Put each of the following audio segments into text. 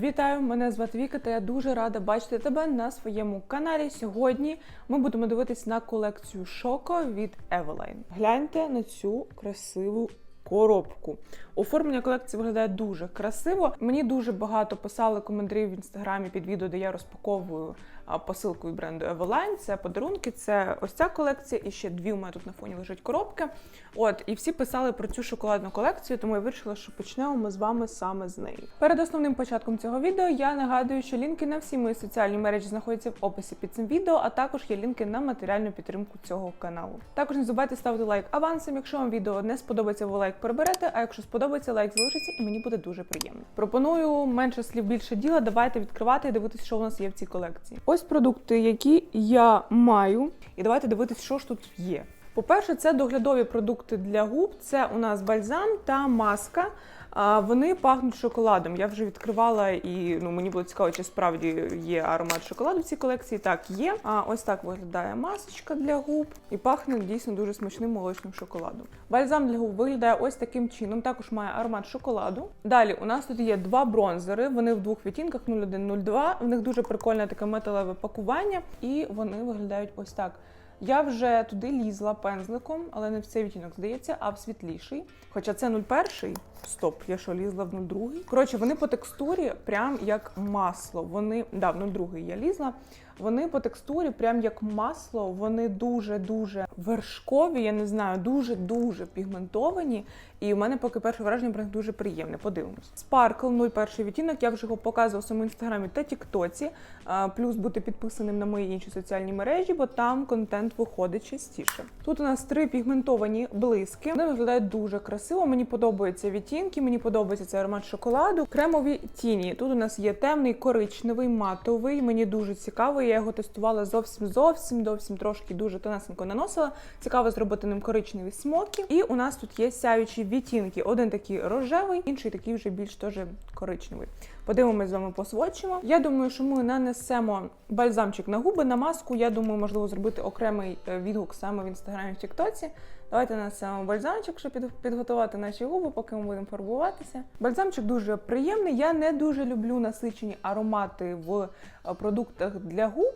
Вітаю, мене звати Віка, та я дуже рада бачити тебе на своєму каналі. Сьогодні ми будемо дивитись на колекцію Шоко від Eveline. Гляньте на цю красиву коробку. Оформлення колекції виглядає дуже красиво. Мені дуже багато писали коментарів в інстаграмі під відео, де я розпаковую посилку від бренду Eveline. Це подарунки, це ось ця колекція, і ще дві у мене тут на фоні лежать коробки. От, і всі писали про цю шоколадну колекцію, тому я вирішила, що почнемо ми з вами саме з неї. Перед основним початком цього відео я нагадую, що лінки на всі мої соціальні мережі знаходяться в описі під цим відео, а також є лінки на матеріальну підтримку цього каналу. Також не забувайте ставити лайк авансом. Якщо вам відео не сподобається, ви лайк переберете. А якщо сподобається, лайк залишиться, і мені буде дуже приємно. Пропоную менше слів, більше діла. Давайте відкривати і дивитися, що у нас є в цій колекції. Ось продукти, які я маю, і давайте дивитися, що ж тут є. По-перше, це доглядові продукти для губ. Це у нас бальзам та маска. А, Вони пахнуть шоколадом. Я вже відкривала і ну мені було цікаво, чи справді є аромат шоколаду в цій колекції. Так, є. А ось так виглядає масочка для губ і пахне дійсно дуже смачним молочним шоколадом. Бальзам для губ виглядає ось таким чином. Також має аромат шоколаду. Далі у нас тут є два бронзери. Вони в двох відтінках 0102. В них дуже прикольне таке металеве пакування, і вони виглядають ось так. Я вже туди лізла пензликом, але не в цей відтінок, здається, а в світліший. Хоча це 01. Стоп, я що лізла в 02. Коротше, вони по текстурі прям як масло. Вони да, в 02 я лізла. Вони по текстурі, прям як масло, вони дуже-дуже вершкові, я не знаю, дуже-дуже пігментовані. І в мене поки перше враження про них дуже приємне. Подивимось. Sparkle 01 відтінок, я вже його показувала в своєму інстаграмі та Тіктоці. Плюс бути підписаним на мої інші соціальні мережі, бо там контент виходить частіше. Тут у нас три пігментовані блиски. Вони виглядають дуже красиво. Мені подобаються відтінки, мені подобається цей аромат шоколаду. Кремові тіні. Тут у нас є темний, коричневий, матовий. Мені дуже цікаво. Я його тестувала зовсім зовсім зовсім трошки дуже тонесенько наносила. Цікаво зробити ним коричневі смоки. І у нас тут є сяючі відтінки. Один такий рожевий, інший такий вже більш теж коричневий. Подивимось з вами посводчимо. Я думаю, що ми нанесемо бальзамчик на губи, на маску. Я думаю, можливо, зробити окремий е, відгук саме в інстаграмі в Тіктоці. Давайте нанесемо бальзамчик, щоб підготувати наші губи, поки ми будемо фарбуватися. Бальзамчик дуже приємний. Я не дуже люблю насичені аромати в е, продуктах для губ.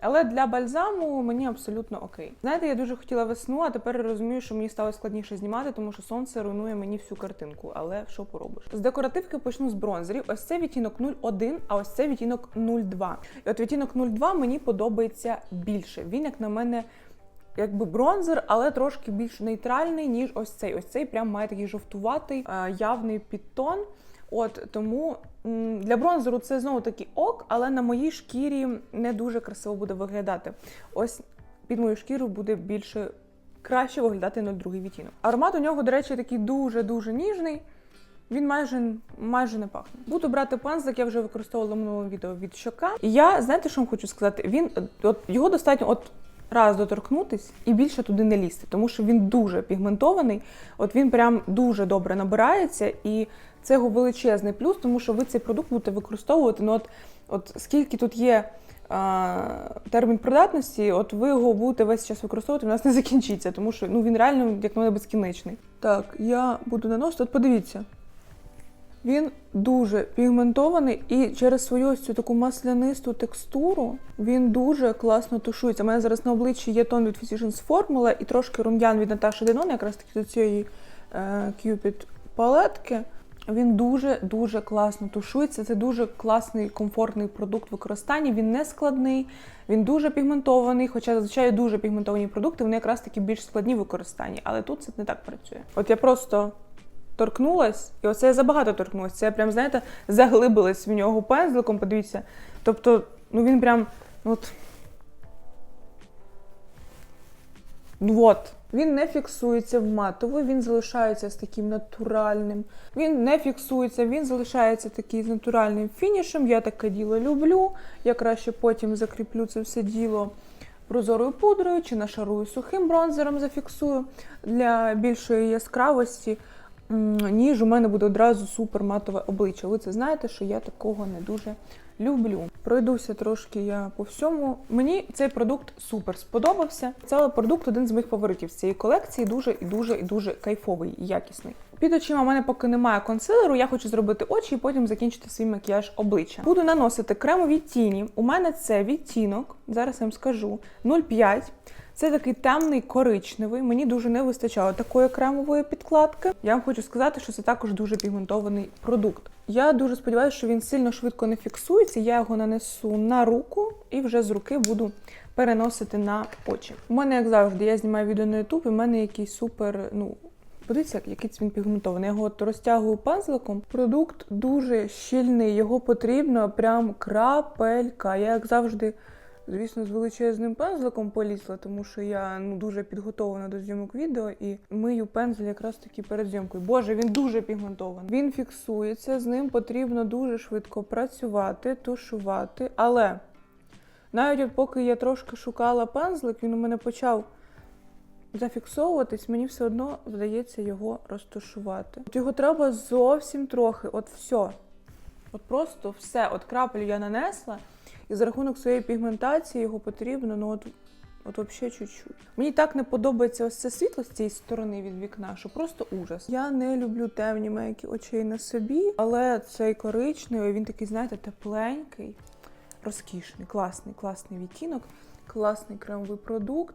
Але для бальзаму мені абсолютно окей. Знаєте, я дуже хотіла весну, а тепер розумію, що мені стало складніше знімати, тому що сонце руйнує мені всю картинку. Але що поробиш? З декоративки почну з бронзерів. Ось це відтінок 01, а ось це відтінок 02. І от відтінок 02 мені подобається більше. Він, як на мене, якби бронзер, але трошки більш нейтральний, ніж ось цей. Ось цей прям має такий жовтуватий, е, явний підтон. От тому для бронзеру це знову таки ок, але на моїй шкірі не дуже красиво буде виглядати. Ось під мою шкіру буде більше краще виглядати на другий відтінок. Аромат у нього, до речі, такий дуже-дуже ніжний. Він майже майже не пахне. Буду брати пензлик, я вже використовувала в минулому відео від щока. І я знаєте, що вам хочу сказати? Він от його достатньо от раз доторкнутись і більше туди не лізти, тому що він дуже пігментований. От він прям дуже добре набирається, і це його величезний плюс, тому що ви цей продукт будете використовувати. Ну от, от скільки тут є. а, Термін придатності, от ви його будете весь час використовувати, у нас не закінчиться, тому що ну він реально, як на мене, безкінечний. Так, я буду наносити. От подивіться, він дуже пігментований і через свою ось цю таку маслянисту текстуру він дуже класно тушується. У мене зараз на обличчі є тон від Physicians Formula і трошки рум'ян від Наташі Денон, якраз таки до цієї е, Cupid палетки. Він дуже дуже класно тушується. Це дуже класний комфортний продукт використання. Він не складний, він дуже пігментований. Хоча зазвичай дуже пігментовані продукти, вони якраз таки більш складні в використанні, але тут це не так працює. От я просто торкнулась, і оце я забагато торкнулась. Це я прям, знаєте, заглибилась в нього пензликом, подивіться. Тобто, ну він прям, от. Ну от. Він не фіксується в матовий, він залишається з таким натуральним. Він не фіксується, він залишається такий з натуральним фінішем. Я таке діло люблю. Я краще потім закріплю це все діло прозорою пудрою чи нашарую сухим бронзером, зафіксую для більшої яскравості, ніж у мене буде одразу супер матове обличчя. Ви це знаєте, що я такого не дуже люблю. Пройдуся трошки я по всьому. Мені цей продукт супер сподобався. Це продукт один з моїх фаворитів з цієї колекції. Дуже і дуже і дуже кайфовий і якісний. Під очима в мене поки немає консилеру, я хочу зробити очі і потім закінчити свій макіяж обличчя. Буду наносити кремові тіні. У мене це відтінок, зараз я вам скажу, 0,5. Це такий темний коричневий. Мені дуже не вистачало такої кремової підкладки. Я вам хочу сказати, що це також дуже пігментований продукт. Я дуже сподіваюся, що він сильно швидко не фіксується. Я його нанесу на руку і вже з руки буду переносити на очі. У мене, як завжди, я знімаю відео на YouTube, і в мене якийсь супер, ну. Подивіться, як- який він пігментований. Я його от розтягую пензликом. Продукт дуже щільний, його потрібно прям крапелька. Я, як завжди, звісно, з величезним пензликом полізла, тому що я ну дуже підготовлена до зйомок відео і мию пензель якраз таки перед зйомкою. Боже, він дуже пігментований. Він фіксується, з ним потрібно дуже швидко працювати, тушувати. Але навіть от поки я трошки шукала пензлик, він у мене почав зафіксовуватись, мені все одно вдається його розташувати. От його треба зовсім трохи, от все. От просто все. От крапель я нанесла, і за рахунок своєї пігментації його потрібно, ну от, от взагалі чуть-чуть. Мені так не подобається ось це світло з цієї сторони від вікна, що просто ужас. Я не люблю темні мейки очей на собі, але цей коричневий, він такий, знаєте, тепленький, розкішний, класний, класний відтінок, класний кремовий продукт.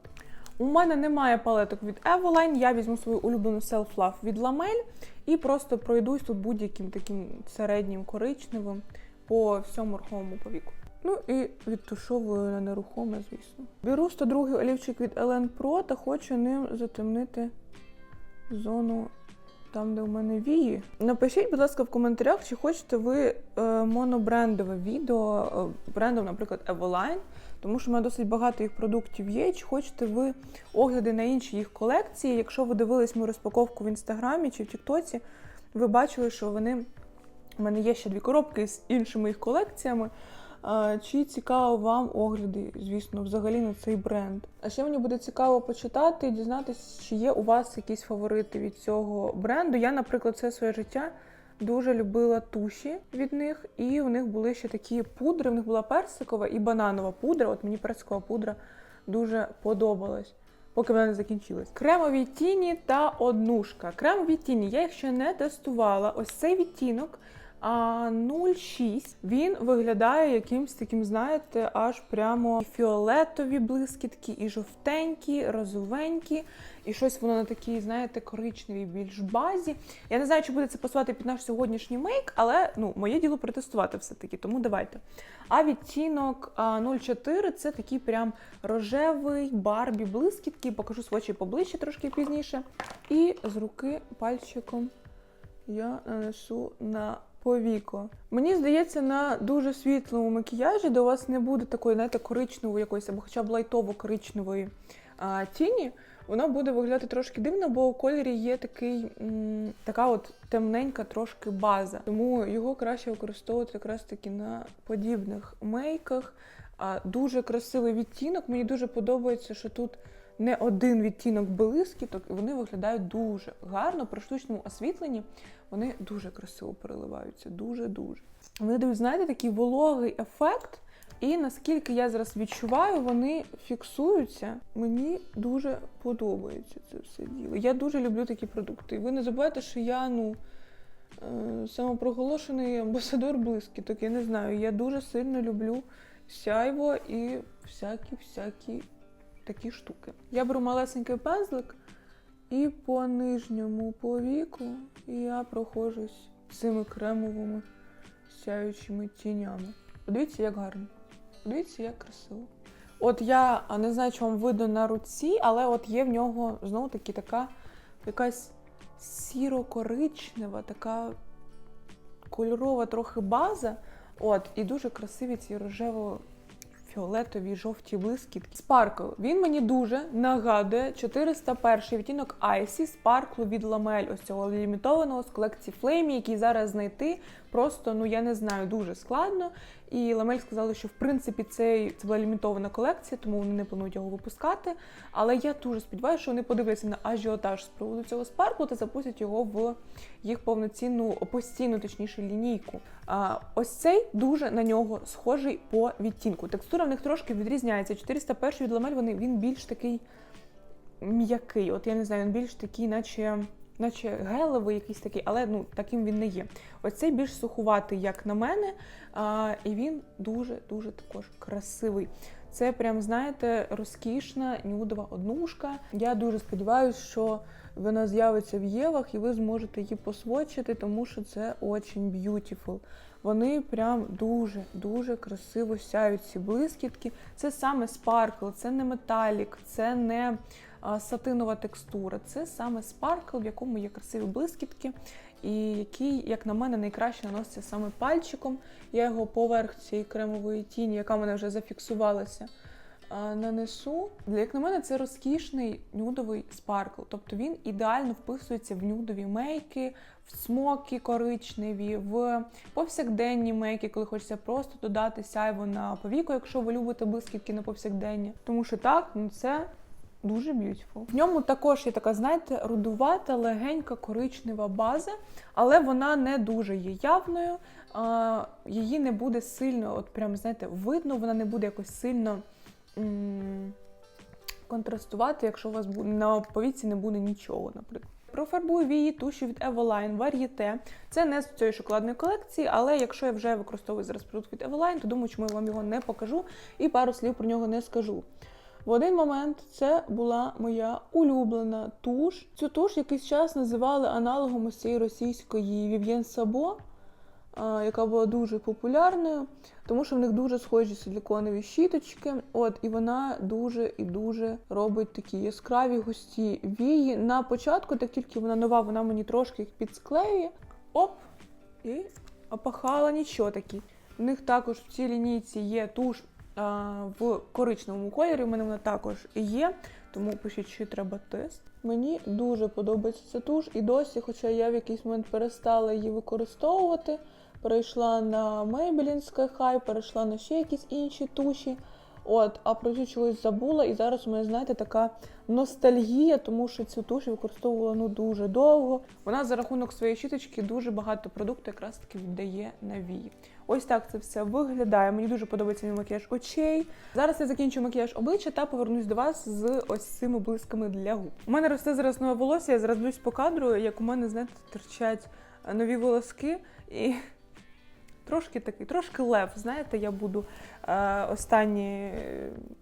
У мене немає палеток від Eveline, я візьму свою улюблену Self Love від Lamel і просто пройдусь тут будь-яким таким середнім коричневим по всьому рухомому повіку. Ну і відтушовую на нерухоме, звісно. Беру 102 олівчик від Ellen Pro та хочу ним затемнити зону там, де у мене вії. Напишіть, будь ласка, в коментарях, чи хочете ви е, монобрендове відео е, брендом, наприклад, Evoline, тому що в мене досить багато їх продуктів є. Чи хочете ви огляди на інші їх колекції? Якщо ви дивились мою розпаковку в інстаграмі чи в Тіктоці, ви бачили, що вони у мене є ще дві коробки з іншими їх колекціями. Чи цікаво вам огляди, звісно, взагалі на цей бренд? А ще мені буде цікаво почитати і дізнатися, чи є у вас якісь фаворити від цього бренду. Я, наприклад, все своє життя дуже любила туші від них, і у них були ще такі пудри. В них була персикова і бананова пудра. От мені персикова пудра дуже подобалась. Поки вона не закінчилась. Кремові тіні та однушка. Кремові тіні я їх ще не тестувала. Ось цей відтінок а 0,6. Він виглядає якимсь таким, знаєте, аж прямо фіолетові блискітки, і жовтенькі, розовенькі, і щось воно на такій, знаєте, коричневій більш базі. Я не знаю, чи буде це пасувати під наш сьогоднішній мейк, але ну, моє діло протестувати все-таки, тому давайте. А відтінок 0,4 це такий прям рожевий барбі блискітки. Покажу свочі поближче трошки пізніше. І з руки пальчиком я нанесу на повіко. Мені здається, на дуже світлому макіяжі, у вас не буде такої, знаєте, коричневої якоїсь, або хоча б лайтово-коричневої тіні, воно буде виглядати трошки дивно, бо у кольорі є такий, м, така от темненька трошки база. Тому його краще використовувати якраз таки на подібних мейках. А, дуже красивий відтінок. Мені дуже подобається, що тут не один відтінок блискіток, і вони виглядають дуже гарно при штучному освітленні. Вони дуже красиво переливаються, дуже-дуже. Вони дають, знаєте, такий вологий ефект. І наскільки я зараз відчуваю, вони фіксуються. Мені дуже подобається це все діло. Я дуже люблю такі продукти. Ви не забувайте, що я ну е, самопроголошений амбасадор блискіток. Я не знаю. Я дуже сильно люблю сяйво і всякі-всякі такі штуки. Я беру малесенький пензлик і по нижньому повіку я проходжусь цими кремовими сяючими тінями. Подивіться, як гарно. Подивіться, як красиво. От я не знаю, чи вам видно на руці, але от є в нього знову таки така якась сіро-коричнева, така кольорова трохи база. От, і дуже красиві ці рожево фіолетові жовті блискітки. Спаркл. Він мені дуже нагадує 401 відтінок Icy спарклу від Lamel, ось цього лімітованого з колекції Flame, який зараз знайти просто, ну я не знаю, дуже складно. І Lamel сказали, що в принципі цей це була лімітована колекція, тому вони не планують його випускати. Але я дуже сподіваюся, що вони подивляться на ажіотаж з приводу цього спарклу та запустять його в їх повноцінну постійну, точніше, лінійку. А, ось цей дуже на нього схожий по відтінку. Текстура в них трошки відрізняється. 401 від Lamel, вони він більш такий м'який. От я не знаю, він більш такий, наче наче гелевий якийсь такий, але ну таким він не є. Оцей більш сухуватий, як на мене, а, і він дуже-дуже також красивий. Це прям, знаєте, розкішна нюдова однушка. Я дуже сподіваюся, що вона з'явиться в Євах і ви зможете її посвочити, тому що це очень beautiful. Вони прям дуже-дуже красиво сяють ці блискітки. Це саме спаркл, це не металік, це не сатинова текстура. Це саме спаркл, в якому є красиві блискітки, і який, як на мене, найкраще наноситься саме пальчиком. Я його поверх цієї кремової тіні, яка в мене вже зафіксувалася, нанесу. Як на мене, це розкішний нюдовий спаркл. Тобто він ідеально вписується в нюдові мейки, в смоки коричневі, в повсякденні мейки, коли хочеться просто додати сяйво на повіку, якщо ви любите блискітки на повсякдення. Тому що так, ну це дуже beautiful. В ньому також є така, знаєте, рудувата, легенька коричнева база, але вона не дуже є явною. А, її не буде сильно, от прям знаєте, видно, вона не буде якось сильно м- контрастувати, якщо у вас на повіці не буде нічого, наприклад. Профарбую її туші від Eveline Varieté. Це не з цієї шоколадної колекції, але якщо я вже використовую зараз продукт від Eveline, то думаю, чому я вам його не покажу і пару слів про нього не скажу. В один момент це була моя улюблена туш. Цю туш якийсь час називали аналогом цієї російської Vivienne Sabo, яка була дуже популярною, тому що в них дуже схожі силіконові щіточки. От, і вона дуже і дуже робить такі яскраві густі вії. На початку, так тільки вона нова, вона мені трошки їх підсклеює. Оп! І опахала нічого такі. В них також в цій лінійці є туш а, в коричневому кольорі. У мене вона також є, тому пишіть, чи треба тест. Мені дуже подобається ця туш, і досі, хоча я в якийсь момент перестала її використовувати, перейшла на Maybelline Sky High, перейшла на ще якісь інші туші. От, а про цю чогось забула, і зараз у мене, знаєте, така ностальгія, тому що цю туш використовувала ну дуже довго. Вона за рахунок своєї щіточки дуже багато продукту якраз таки віддає на вії. Ось так це все виглядає. Мені дуже подобається мій макіяж очей. Зараз я закінчу макіяж обличчя та повернусь до вас з ось цими блисками для губ. У мене росте зараз нове волосся, я зараз дивлюсь по кадру, як у мене, знаєте, торчать нові волоски і. Трошки такий, трошки лев. Знаєте, я буду е, останні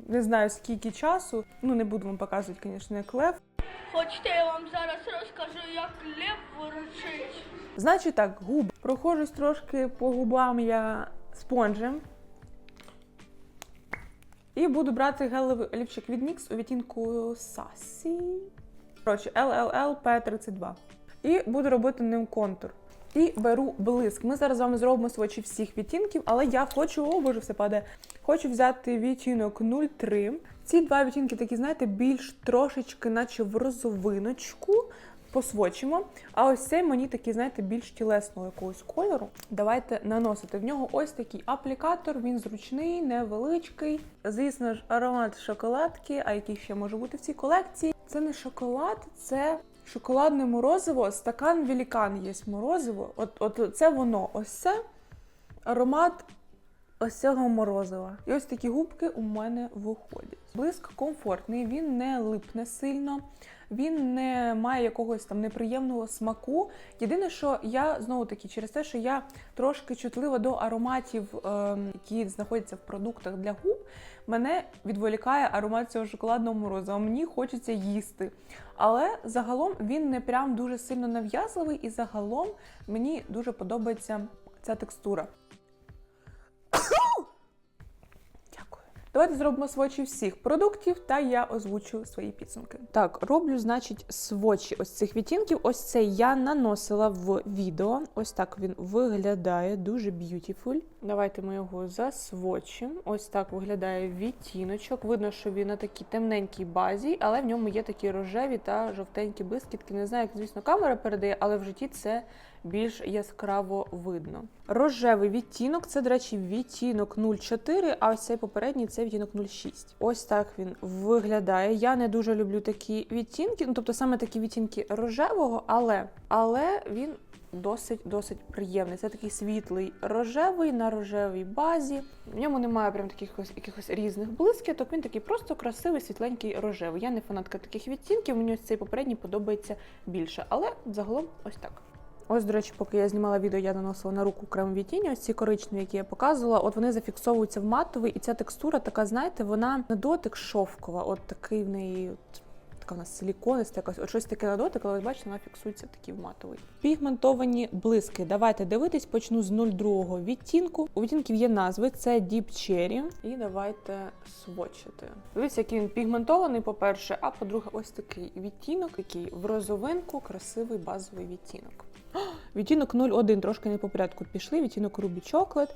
не знаю скільки часу. Ну не буду вам показувати, звісно, як лев. Хочете, я вам зараз розкажу, як лев ворочить? Значить так, губи. Прохожусь трошки по губам я спонжем. І буду брати гелевий олівчик від NYX у відтінку Sassy. Коротше, LLL P32. І буду робити ним контур. І беру блиск. Ми зараз з вами зробимо свочі всіх відтінків, але я хочу, о боже, все падає. Хочу взяти відтінок 03. Ці два відтінки такі, знаєте, більш трошечки, наче в розовиночку. Посвочимо. А ось цей мені такий, знаєте, більш тілесного якогось кольору. Давайте наносити. В нього ось такий аплікатор, він зручний, невеличкий. Звісно ж, аромат шоколадки, а який ще може бути в цій колекції. Це не шоколад, це шоколадне морозиво, стакан велікан є морозиво. От, от це воно. Ось це аромат ось цього морозива. І ось такі губки у мене виходять. Блиск комфортний, він не липне сильно, він не має якогось там неприємного смаку. Єдине, що я знову таки через те, що я трошки чутлива до ароматів, ем, які знаходяться в продуктах для губ, мене відволікає аромат цього шоколадного морозива. Мені хочеться їсти. Але загалом він не прям дуже сильно нав'язливий, і загалом мені дуже подобається ця текстура. Давайте зробимо свочі всіх продуктів, та я озвучу свої підсумки. Так, роблю, значить, свочі ось цих відтінків. Ось цей я наносила в відео. Ось так він виглядає, дуже beautiful. Давайте ми його засвочимо. Ось так виглядає відтіночок. Видно, що він на такій темненькій базі, але в ньому є такі рожеві та жовтенькі блискітки. Не знаю, як, звісно, камера передає, але в житті це більш яскраво видно. Рожевий відтінок це, до речі, відтінок 04, а ось цей попередній це відтінок 06. Ось так він виглядає. Я не дуже люблю такі відтінки, ну тобто саме такі відтінки рожевого, але, але він досить досить приємний. Це такий світлий рожевий на рожевій базі. В ньому немає прям таких ось- якихось різних блискіток. Він такий просто красивий, світленький рожевий. Я не фанатка таких відтінків. Мені ось цей попередній подобається більше, але загалом ось так. Ось, до речі, поки я знімала відео, я наносила на руку кремові тіні. Ось ці коричневі, які я показувала. От вони зафіксовуються в матовий, і ця текстура така, знаєте, вона на дотик шовкова. От такий в неї. От, Така в нас силікониста, якась от щось таке на дотик, але бачите, вона фіксується такий в матовий. Пігментовані блиски. Давайте дивитись, почну з 02 відтінку. У відтінків є назви: це Deep Cherry. І давайте свочити. Дивіться, який він пігментований, по-перше, а по-друге, ось такий відтінок, який в розовинку, красивий базовий відтінок. Відтінок 01, трошки не по порядку пішли. Відтінок Ruby Chocolate.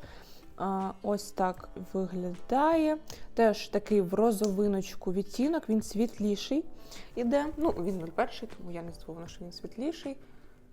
Ось так виглядає. Теж такий в розовиночку відтінок, він світліший іде. Ну, він 01, тому я не здивована, що він світліший.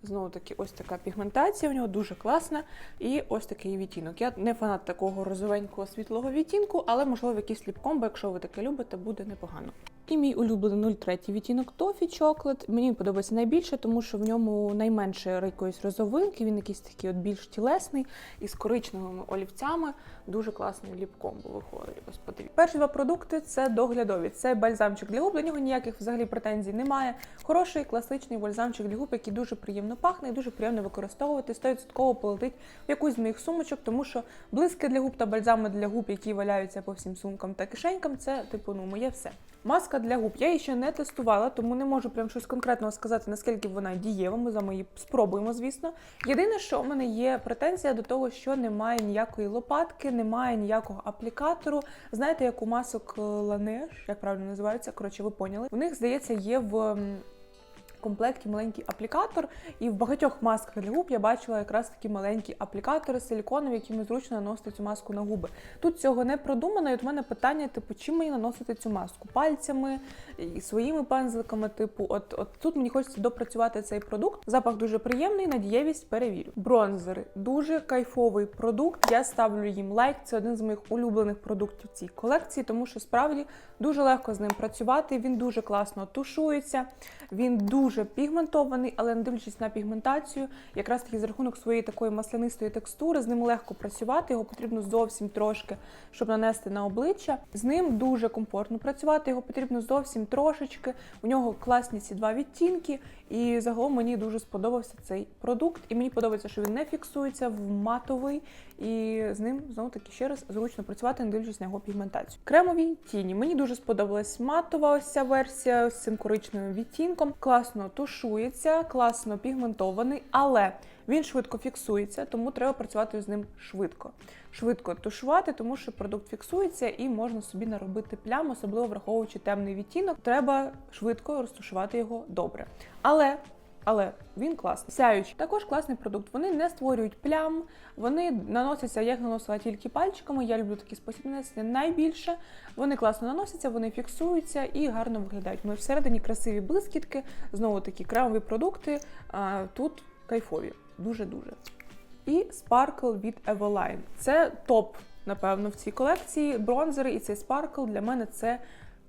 Знову таки, ось така пігментація у нього дуже класна. І ось такий відтінок. Я не фанат такого розовенького світлого відтінку, але можливо якийсь ліпкомбо, якщо ви таке любите, буде непогано. І мій улюблений 03 відтінок Toffee Chocolate. Мені подобається найбільше, тому що в ньому найменше якоїсь розовинки, він якийсь такий от більш тілесний і з коричневими олівцями. Дуже класний ліпкомбо виходить. Ось подивіться. Перші два продукти це доглядові. Це бальзамчик для губ. До нього ніяких взагалі претензій немає. Хороший класичний бальзамчик для губ, який дуже приємно пахне і дуже приємно використовувати. 100% полетить в якусь з моїх сумочок, тому що блиски для губ та бальзами для губ, які валяються по всім сумкам та кишенькам, це типу ну моє все. Маска для губ. Я її ще не тестувала, тому не можу прям щось конкретного сказати, наскільки вона дієва. Ми за її спробуємо, звісно. Єдине, що у мене є претензія до того, що немає ніякої лопатки, немає ніякого аплікатору. Знаєте, як у масок ланеш, як правильно називається, коротше, ви поняли. У них, здається, є в. Комплекті маленький аплікатор, і в багатьох масках для губ я бачила якраз такі маленькі аплікатори силіконові, якими зручно наносити цю маску на губи. Тут цього не продумано, і от в мене питання: типу, чим мені наносити цю маску? Пальцями і своїми пензликами. Типу, от, от тут мені хочеться допрацювати цей продукт. Запах дуже приємний, на дієвість перевірю. Бронзери дуже кайфовий продукт. Я ставлю їм лайк. Це один з моїх улюблених продуктів цій колекції, тому що справді дуже легко з ним працювати. Він дуже класно тушується. Він дуже пігментований, але не дивлячись на пігментацію, якраз таки за рахунок своєї такої маслянистої текстури, з ним легко працювати. Його потрібно зовсім трошки, щоб нанести на обличчя. З ним дуже комфортно працювати. Його потрібно зовсім трошечки. У нього класні ці два відтінки, і загалом мені дуже сподобався цей продукт. І мені подобається, що він не фіксується в матовий, і з ним знову таки ще раз зручно працювати, не дивлячись на його пігментацію. Кремові тіні. Мені дуже сподобалась матова ця версія з цим коричневим відтінком. Класно тушується, класно пігментований, але він швидко фіксується, тому треба працювати з ним швидко. Швидко тушувати, тому що продукт фіксується і можна собі наробити плям, особливо враховуючи темний відтінок. Треба швидко розтушувати його добре. Але але він класний. Сяючий. Також класний продукт. Вони не створюють плям, вони наносяться, я їх наносила тільки пальчиками. Я люблю такий спосіб нанесення найбільше. Вони класно наносяться, вони фіксуються і гарно виглядають. Ми всередині красиві блискітки, знову такі кремові продукти. А, тут кайфові, дуже-дуже. І Sparkle від Eveline. Це топ, напевно, в цій колекції. Бронзери і цей Sparkle для мене це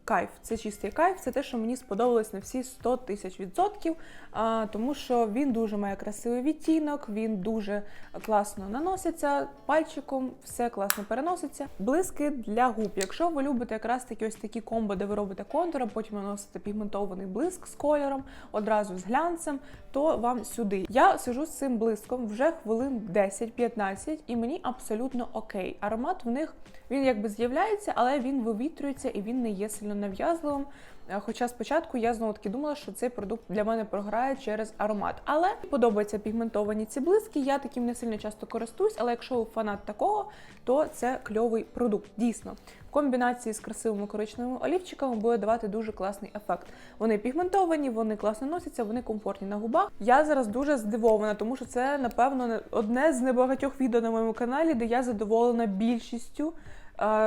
кайф. Це чистий кайф, це те, що мені сподобалось на всі 100 тисяч відсотків, тому що він дуже має красивий відтінок, він дуже класно наноситься пальчиком, все класно переноситься. Блиски для губ. Якщо ви любите якраз такі ось такі комбо, де ви робите контур, а потім наносите пігментований блиск з кольором, одразу з глянцем, то вам сюди. Я сижу з цим блиском вже хвилин 10-15, і мені абсолютно окей. Аромат в них він якби з'являється, але він вивітрюється і він не є сильно нав'язливим. Е, Хоча спочатку я знову таки думала, що цей продукт для мене програє через аромат. Але подобаються пігментовані ці блиски. Я таким не сильно часто користуюсь, але якщо ви фанат такого, то це кльовий продукт. Дійсно, в комбінації з красивими коричневими олівчиками буде давати дуже класний ефект. Вони пігментовані, вони класно носяться, вони комфортні на губах. Я зараз дуже здивована, тому що це напевно одне з небагатьох відео на моєму каналі, де я задоволена більшістю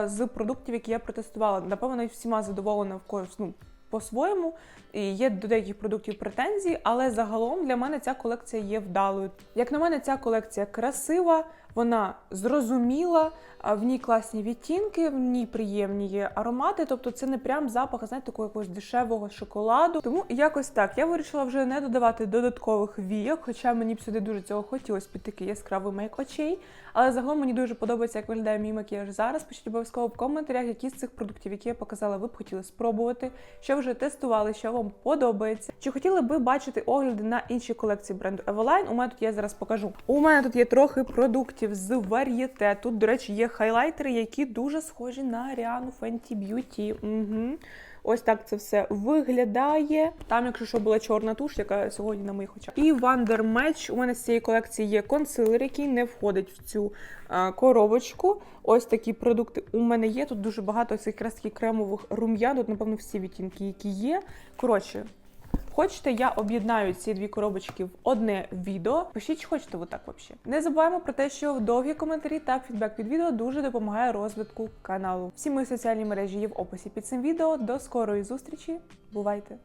з продуктів, які я протестувала. Напевно, навіть всіма задоволена в когось ну, по-своєму. І є до деяких продуктів претензії, але загалом для мене ця колекція є вдалою. Як на мене, ця колекція красива, Вона зрозуміла, в ній класні відтінки, в ній приємні є аромати. Тобто це не прям запах, знаєте, такого якогось дешевого шоколаду. Тому якось так. Я вирішила вже не додавати додаткових війок, хоча мені б сюди дуже цього хотілося під такий яскравий мейк очей. Але загалом мені дуже подобається, як виглядає мій макіяж зараз. Пишіть обов'язково в коментарях, які з цих продуктів, які я показала, ви б хотіли спробувати, що вже тестували, що вам подобається. Чи хотіли би бачити огляди на інші колекції бренду Eveline? У мене тут я зараз покажу. У мене тут є трохи продуктів з вар'єте. Тут, до речі, є хайлайтери, які дуже схожі на Rihanna Fenty Beauty. Угу. Ось так це все виглядає. Там, якщо що, була чорна туш, яка сьогодні на моїх очах. І Wonder Match. У мене з цієї колекції є консилер, який не входить в цю а, коробочку. Ось такі продукти у мене є. Тут дуже багато цих якраз кремових рум'ян. Тут, напевно, всі відтінки, які є. Коротше. Хочете, я об'єднаю ці дві коробочки в одне відео. Пишіть, чи хочете ви так взагалі. Не забуваємо про те, що довгі коментарі та фідбек під відео дуже допомагає розвитку каналу. Всі мої соціальні мережі є в описі під цим відео. До скорої зустрічі. Бувайте!